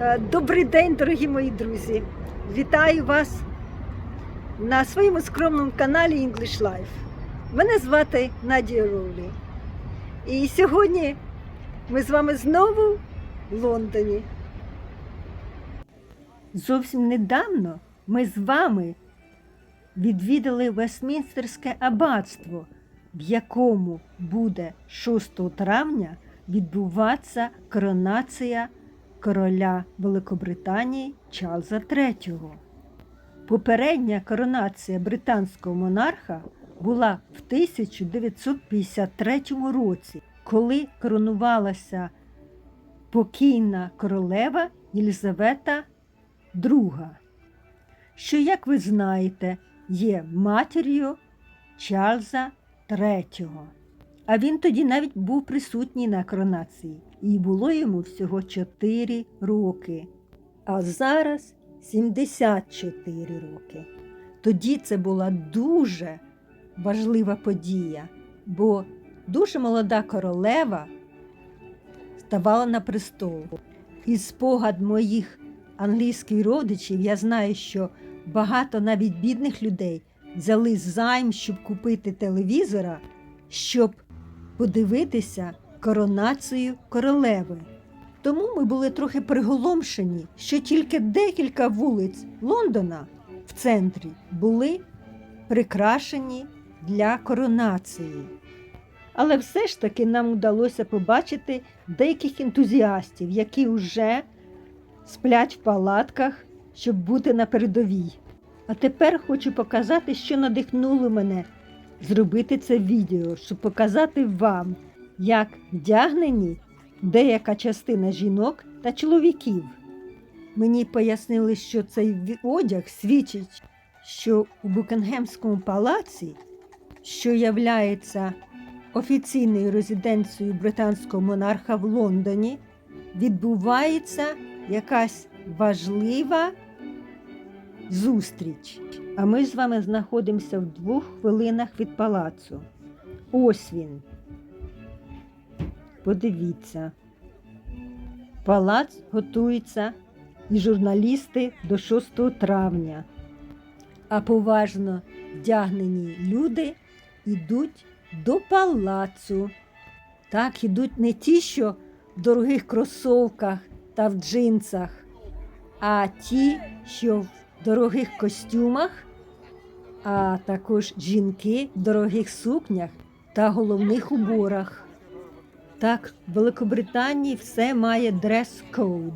Е, Добрий день, дорогі мої друзі! Вітаю вас на своєму скромному каналі English Life. Мене звати Надія Роулі. І сьогодні ми з вами знову в Лондоні. Зовсім недавно ми з вами відвідали Вестмінстерське аббатство, в якому буде 6 травня відбуватися коронація короля Великобританії Чарльза III. Попередня коронація британського монарха була в 1953 році, коли коронувалася покійна королева Єлизавета II, що, як ви знаєте, є матір'ю Чарльза III. А він тоді навіть був присутній на коронації, і було йому всього 4 роки. А зараз 74 роки. Тоді це була дуже важлива подія, бо дуже молода королева ставала на престол. І спогад моїх англійських родичів я знаю, що багато навіть бідних людей взяли займ, щоб купити телевізора, щоб подивитися коронацію королеви. Тому ми були трохи приголомшені, що тільки декілька вулиць Лондона в центрі були прикрашені для коронації. Але все ж таки нам вдалося побачити деяких ентузіастів, які вже сплять в палатках, щоб бути на передовій. А тепер хочу показати, що надихнуло мене зробити це відео, щоб показати вам, як вдягнені деяка частина жінок та чоловіків. Мені пояснили, що цей одяг свідчить, що у Букінгемському палаці, що являється офіційною резиденцією британського монарха в Лондоні, відбувається якась важлива зустріч. А ми з вами знаходимося в двох хвилинах від палацу. Ось він. Подивіться. Палац готується і журналісти до 6 травня. А поважно вдягнені люди йдуть до палацу. Так, ідуть не ті, що в дорогих кросовках та в джинсах, а ті, що в дорогих костюмах, а також жінки в дорогих сукнях та головних уборах. Так, в Великобританії все має дрес-код.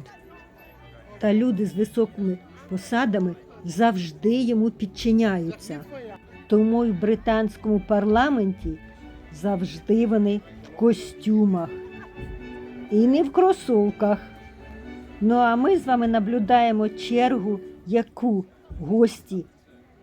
Та люди з високими посадами завжди йому підчиняються. Тому й в британському парламенті завжди вони в костюмах і не в кросовках. Ну а ми з вами наблюдаємо чергу, яку гості,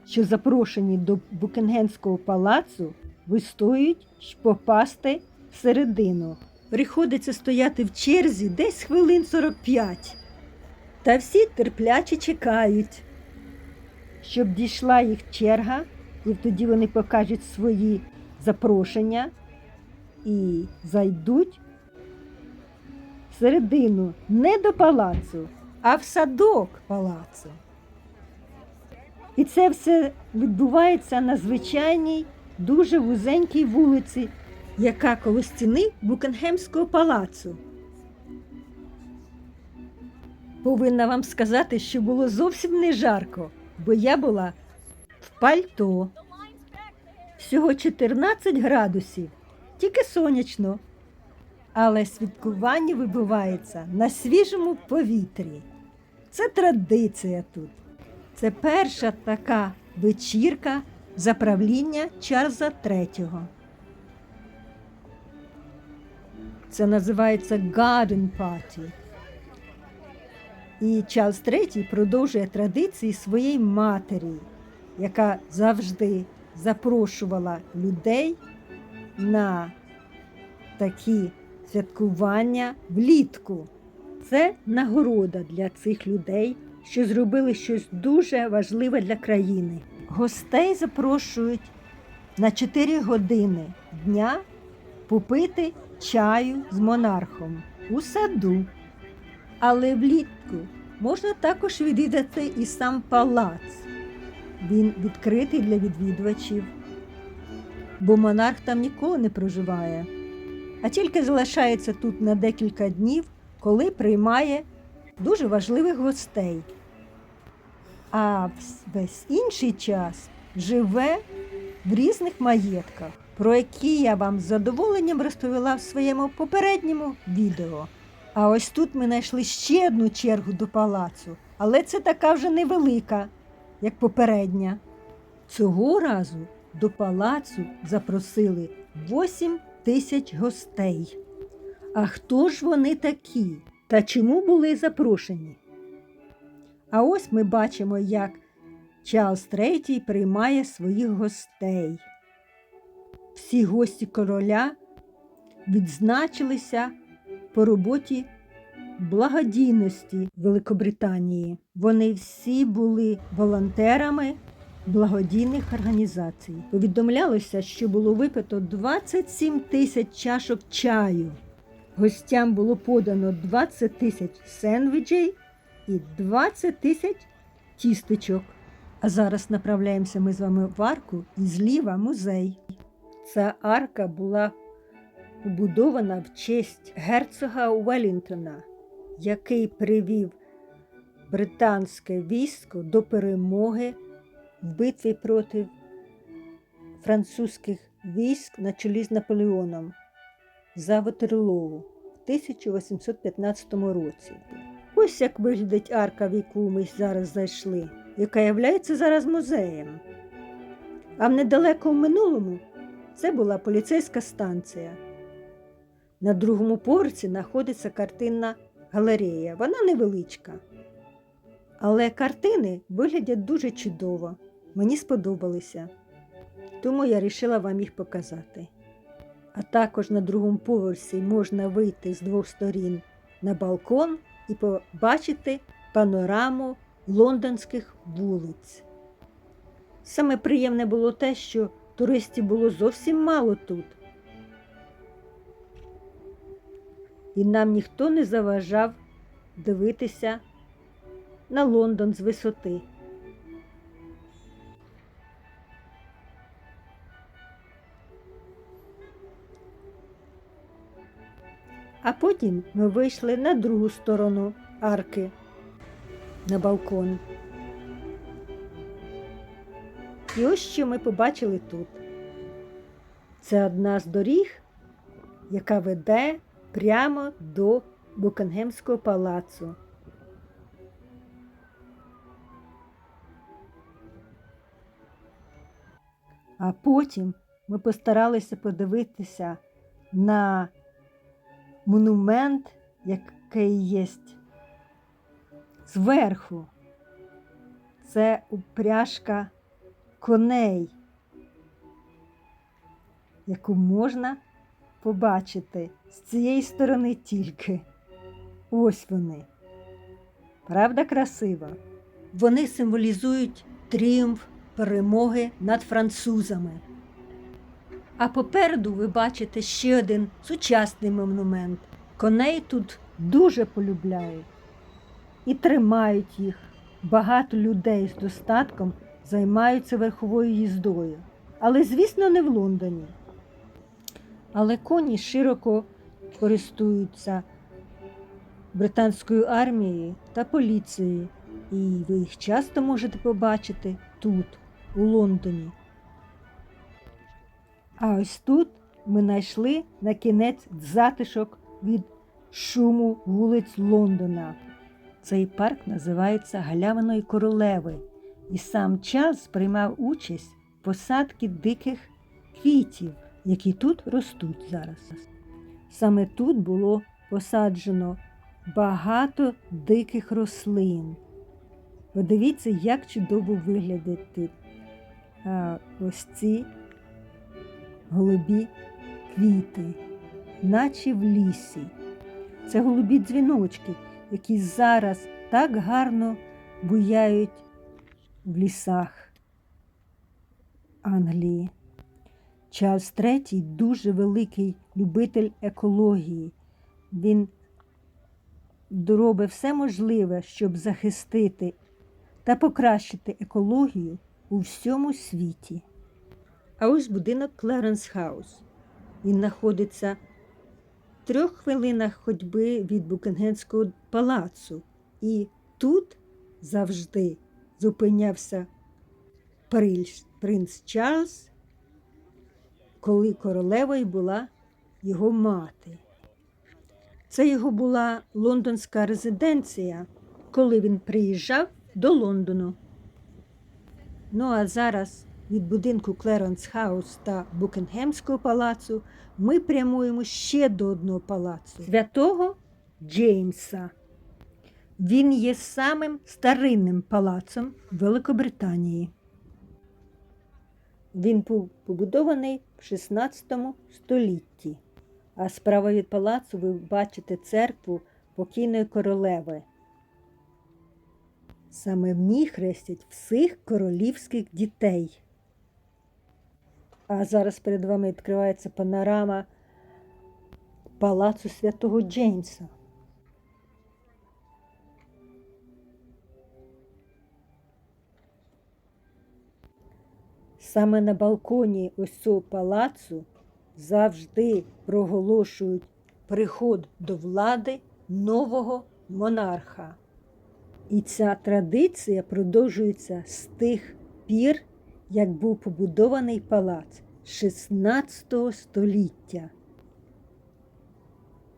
що запрошені до Букінгемського палацу, вистоюють, щоб попасти всередину. Приходиться стояти в черзі десь хвилин 45. Та всі терпляче чекають, щоб дійшла їх черга, і тоді вони покажуть свої запрошення і зайдуть всередину не до палацу, а в садок палацу. І це все відбувається на звичайній, дуже вузенькій вулиці, яка коло стіни Букінгемського палацу. Повинна вам сказати, що було зовсім не жарко, бо я була в пальто. Всього 14 градусів, тільки сонячно. Але святкування вибувається на свіжому повітрі. Це традиція тут. Це перша така вечірка за правління Чарльза III. Це називається Garden Party. І Чарльз III продовжує традиції своєї матері, яка завжди запрошувала людей на такі святкування влітку. Це нагорода для цих людей, що зробили щось дуже важливе для країни. Гостей запрошують на 4 години дня попити чаю з монархом у саду. Але влітку можна також відвідати і сам палац. Він відкритий для відвідувачів, бо монарх там ніколи не проживає, а тільки залишається тут на декілька днів, коли приймає дуже важливих гостей. А весь інший час живе в різних маєтках, про які я вам з задоволенням розповіла в своєму попередньому відео. А ось тут ми знайшли ще одну чергу до палацу, але це така вже невелика, як попередня. Цього разу до палацу запросили 8 тисяч гостей. А хто ж вони такі? Та чому були запрошені? А ось ми бачимо, як Чарльз III приймає своїх гостей. Всі гості короля відзначилися по роботі благодійності Великобританії. Вони всі були волонтерами благодійних організацій. Повідомлялося, що було випито 27 тисяч чашок чаю. Гостям було подано 20 тисяч сендвічей і 20 тисяч тістечок. А зараз направляємося ми з вами в арку і зліва музей. Ця арка була побудована в честь герцога Велінгтона, який привів британське військо до перемоги в битві проти французьких військ на чолі з Наполеоном за Ватерлоу в 1815 році. Ось як виглядить арка, в яку ми зараз зайшли, яка являється зараз музеєм. А в недалекому минулому це була поліцейська станція. На другому поверсі знаходиться картинна галерея. Вона невеличка. Але картини виглядять дуже чудово. Мені сподобалися. Тому я вирішила вам їх показати. А також на другому поверсі можна вийти з двох сторін на балкон і побачити панораму лондонських вулиць. Саме приємне було те, що туристів було зовсім мало тут. І нам ніхто не заважав дивитися на Лондон з висоти. А потім ми вийшли на другу сторону арки на балкон. І ось що ми побачили тут. Це одна з доріг, яка веде прямо до Букингемського палацу. А потім ми постаралися подивитися на монумент, який є зверху. Це упряжка коней, яку можна побачити з цієї сторони тільки. Ось вони. Правда, красиво? Вони символізують тріумф перемоги над французами. А попереду ви бачите ще один сучасний монумент. Коней тут дуже полюбляють і тримають їх. Багато людей з достатком займаються верховою їздою. Але, звісно, не в Лондоні. Але коні широко користуються британською армією та поліцією, і ви їх часто можете побачити тут, у Лондоні. А ось тут ми знайшли на кінець затишок від шуму вулиць Лондона. Цей парк називається Галявиної королеви, і сам час приймав участь в посадці диких квітів, які тут ростуть зараз. Саме тут було посаджено багато диких рослин. Подивіться, як чудово а, ось ці голубі квіти, наче в лісі. Це голубі дзвіночки, які зараз так гарно буяють лісах Англії. Чарльз III дуже великий любитель екології. Він робить все можливе, щоб захистити та покращити екологію у всьому світі. А ось будинок Клеренс Хаус. Він знаходиться в трьох хвилинах ходьби від Букингемського палацу. І тут завжди зупинявся принц, Чарльз, коли королевою була його мати. Це його була лондонська резиденція, коли він приїжджав до Лондону. Ну а зараз від будинку Клеренс Хаус та Букінгемського палацу ми прямуємо ще до одного палацу святого Джеймса. Він є самим старинним палацом Великобританії. Він був побудований в 16 столітті. А справа від палацу ви бачите церкву покійної королеви. Саме в ній хрестять всіх королівських дітей. А зараз перед вами відкривається панорама палацу святого Джеймса. Саме на балконі ось цього палацу завжди проголошують приход до влади нового монарха. І ця традиція продовжується з тих пір, як був побудований палац 16 століття.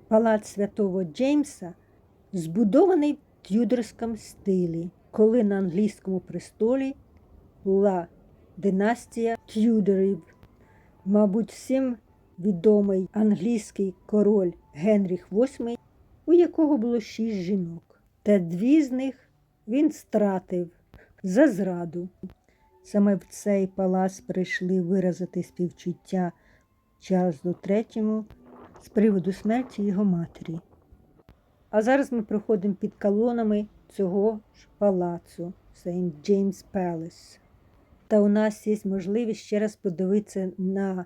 Палац святого Джеймса збудований в тюдорському стилі, коли на англійському престолі була династія Тюдорів. Мабуть, всім відомий англійський король Генріх VIII, у якого було шість жінок, та дві з них він стратив за зраду. Саме в цей палац прийшли виразити співчуття Чарльзу III з приводу смерті його матері. А зараз ми проходимо під колонами цього ж палацу St. James Palace. Та у нас є можливість ще раз подивитися на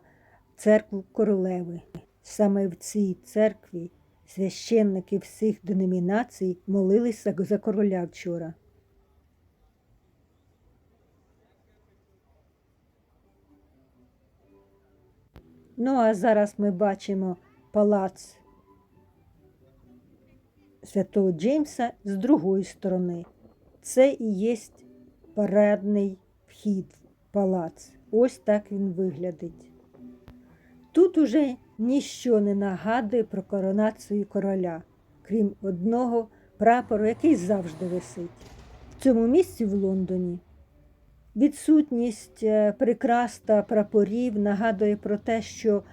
церкву королеви. Саме в цій церкві священники всіх деномінацій молилися за короля вчора. Ну, а зараз ми бачимо палац святого Джеймса з другої сторони. Це і є парадний вхід в палац. Ось так він виглядить. Тут уже ніщо не нагадує про коронацію короля, крім одного прапору, який завжди висить. В цьому місці в Лондоні відсутність е, прикрас та прапорів нагадує про те, що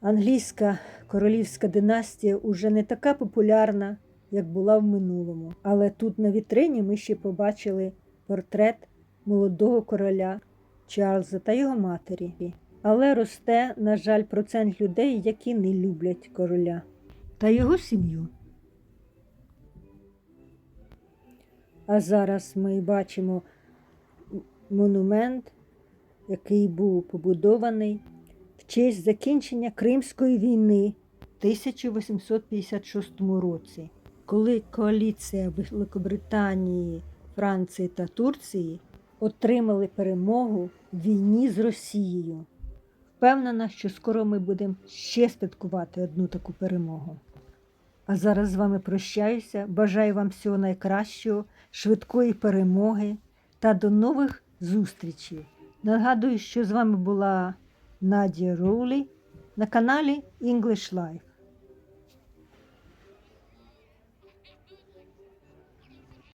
англійська королівська династія уже не така популярна, як була в минулому. Але тут на вітрині ми ще побачили портрет молодого короля Чарльза та його матері. Але росте, на жаль, процент людей, які не люблять короля та його сім'ю. А зараз ми бачимо монумент, який був побудований в честь закінчення Кримської війни в 1856 році, коли коаліція Великобританії, Франції та Турції отримали перемогу в війні з Росією. Впевнена, що скоро ми будемо ще святкувати одну таку перемогу. А зараз з вами прощаюся. Бажаю вам всього найкращого, швидкої перемоги та до нових зустрічей. Нагадую, що з вами була Надія Роулі на каналі English Life.